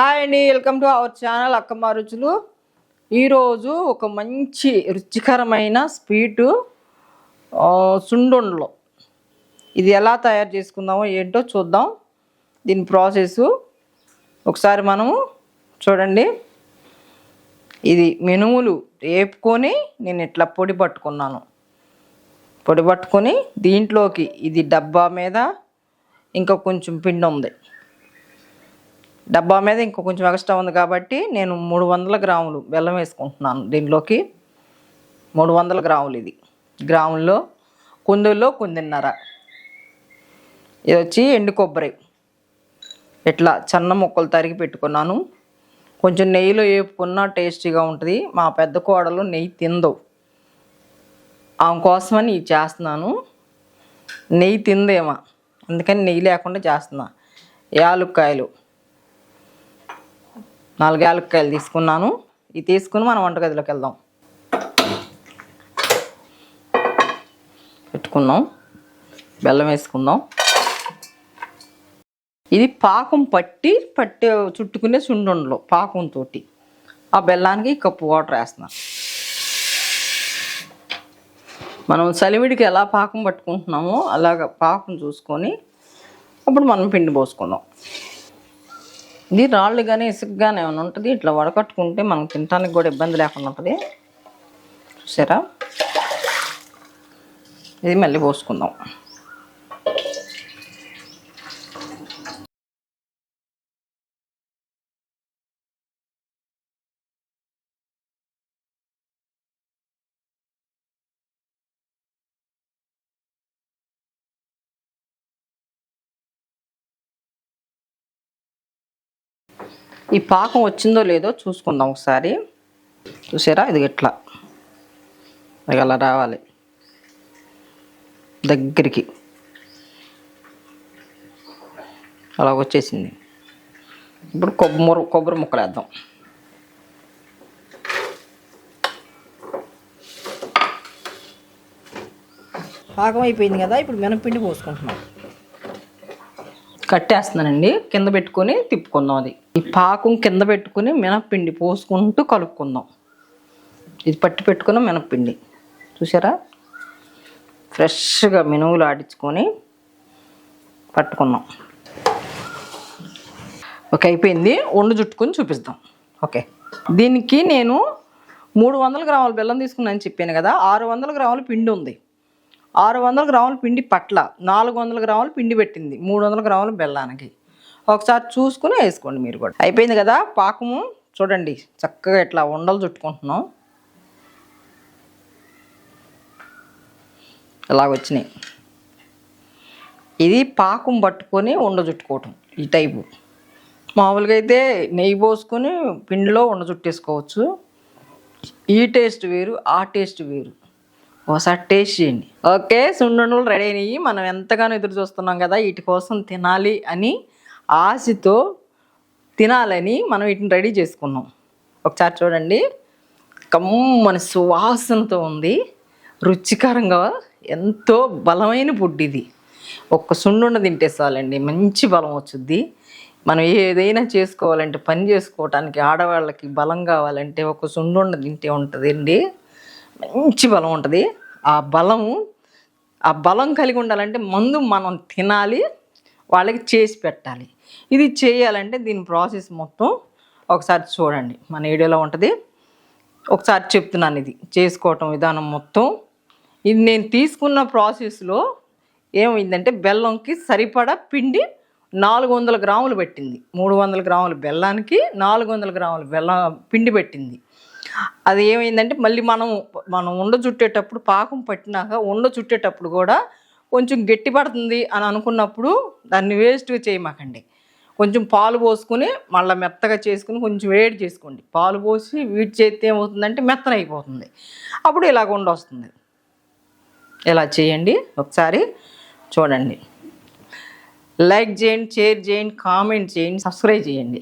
Hi అండి welcome to our channel Akkamma Ruchulu. ఈరోజు ఒక మంచి రుచికరమైన స్వీటు సుండుండలు. ఇది ఎలా తయారు చేసుకుందామో ఏంటో చూద్దాం. దీని ప్రాసెస్ ఒకసారి మనము చూడండి. ఇది మినుములు వేపుకొని నేను ఇట్లా పొడి పట్టుకున్నాను. పొడి పట్టుకొని దీంట్లోకి ఇది డబ్బా మీద ఇంకా కొంచెం పిండి ఉంది. డబ్బా మీద ఇంకో కొంచెం ఎక్స్ట్రా ఉంది కాబట్టి నేను మూడు వందల గ్రాములు బెల్లం వేసుకుంటున్నాను దీనిలోకి. మూడు వందల గ్రాములు ఇది. గ్రాముల్లో కుందుల్లో కుందిన్నర. ఇది వచ్చి ఎండు కొబ్బరి. ఇట్లా చిన్న ముక్కలు తరిగి పెట్టుకున్నాను. కొంచెం నెయ్యిలో వేపుకున్నా టేస్టీగా ఉంటుంది. మా పెద్ద కోడలు నెయ్యి తిందు. ఆమె కోసమని ఇది చేస్తున్నాను. నెయ్యి తిందేమో. అందుకని నెయ్యి లేకుండా చేస్తున్నా. యాలుక్కాయలు. నాలుగు యాలక్కాయలు తీసుకున్నాను. ఇది తీసుకుని మనం వంటగదిలోకి వెళ్దాం. పెట్టుకున్నాం. బెల్లం వేసుకుందాం. ఇది పాకం పట్టి పట్టి చుట్టుకునే సుండుండలు పాకంతో ఆ బెల్లానికి కప్పు వాటర్ వేస్తున్నాను మనం చలివిడికి ఎలా పాకం పట్టుకుంటున్నామో అలాగ పాకం చూసుకొని అప్పుడు మనం పిండి పోసుకుందాం. ఇది రాళ్ళు కానీ ఇసుక కానీ ఏమైనా ఉంటుంది? ఇట్లా వడకట్టుకుంటే మనం తినడానికి కూడా ఇబ్బంది లేకుండా ఉంటుంది. చూసారా? ఇది మళ్ళీ పోసుకుందాం. ఈ పాకం వచ్చిందో లేదో చూసుకుందాం ఒకసారి. చూసారా? ఇది ఎట్లా? అది అలా రావాలి. దగ్గరికి. అలా వచ్చేసింది. ఇప్పుడు కొబ్బరి కొబ్బరి ముక్కలు వేద్దాం పాకం అయిపోయింది కదా? ఇప్పుడు మినపిండి పోసుకుంటున్నాం. కట్టేస్తున్నానండి. కింద పెట్టుకొని తిప్పుకుందాం అది. ఈ పాకం కింద పెట్టుకుని మినప్పిండి పోసుకుంటూ కలుపుకుందాం. ఇది పట్టి పెట్టుకున్న మినప్పిండి. చూసారా? ఫ్రెష్గా మినువులు ఆడించుకొని పట్టుకున్నాం ఓకే అయిపోయింది. వండు చుట్టుకొని చూపిస్తాం ఓకే. దీనికి నేను మూడు వందల గ్రాముల బెల్లం తీసుకున్నాను చెప్పాను కదా. ఆరు వందల గ్రాముల పిండి ఉంది. ఆరు వందల గ్రాముల పిండి పట్ల నాలుగు వందల గ్రాముల పిండి పెట్టింది. మూడు వందల గ్రాముల బెల్లానికి. ఒకసారి చూసుకుని వేసుకోండి మీరు కూడా. అయిపోయింది కదా పాకము? చూడండి చక్కగా ఇట్లా ఉండలు చుట్టుకుంటున్నాం. ఇలాగ వచ్చినాయి. ఇది పాకం పట్టుకొని ఉండ చుట్టుకోవటం ఈ టైపు. మామూలుగా అయితే నెయ్యి పోసుకొని పిండిలో ఉండ చుట్టేసుకోవచ్చు. ఈ టేస్ట్ వేరు ఆ టేస్ట్ వేరు. ఒకసారి టేస్ట్ చేయండి ఓకే సున్నుండలు రెడీ అయినాయి. మనం ఎంతగానో ఎదురు చూస్తున్నాం కదా వీటి కోసం తినాలి అని ఆశతో తినాలని మనం వీటిని రెడీ చేసుకున్నాం. ఒకసారి చూడండి. కమ్మని సువాసనతో ఉంది. రుచికరంగా ఎంతో బలమైన ఫుడ్ ఇది. ఒక్క సున్నుండ తింటే చాలండి మంచి బలం వచ్చుద్ది. మనం ఏదైనా చేసుకోవాలంటే పని చేసుకోవటానికి ఆడవాళ్ళకి బలం కావాలంటే ఒక సున్నుండ తింటే ఉంటుందండి. మంచి బలం ఉంటుంది. ఆ బలము ఆ బలం కలిగి ఉండాలంటే మందు మనం తినాలి వాళ్ళకి చేసి పెట్టాలి. ఇది చేయాలంటే దీని ప్రాసెస్ మొత్తం ఒకసారి చూడండి. మన వీడియోలో ఉంటుంది. ఒకసారి చెప్తున్నాను ఇది. చేసుకోవటం విధానం మొత్తం. ఇది నేను తీసుకున్న ప్రాసెస్లో ఏమైందంటే బెల్లంకి సరిపడా పిండి నాలుగు వందల గ్రాములు పెట్టింది. మూడు వందల గ్రాముల బెల్లానికి నాలుగు వందల గ్రాముల బెల్లం పిండి పెట్టింది. అది ఏమైందంటే మళ్ళీ మనం మనం ఉండ చుట్టేటప్పుడు పాకం పట్టినాక ఉండ చుట్టేటప్పుడు కూడా కొంచెం గట్టి పడుతుంది అని అనుకున్నప్పుడు దాన్ని వేస్ట్గా చేయమాకండి. కొంచెం పాలు పోసుకుని మళ్ళీ మెత్తగా చేసుకుని కొంచెం వేడి చేసుకోండి. పాలు పోసి వీటి చేస్తే ఏమవుతుందంటే మెత్తన అయిపోతుంది అప్పుడు ఇలా ఉండ వస్తుంది. ఇలా చేయండి ఒకసారి చూడండి. లైక్ చేయండి షేర్ చేయండి కామెంట్ చేయండి సబ్స్క్రైబ్ చేయండి.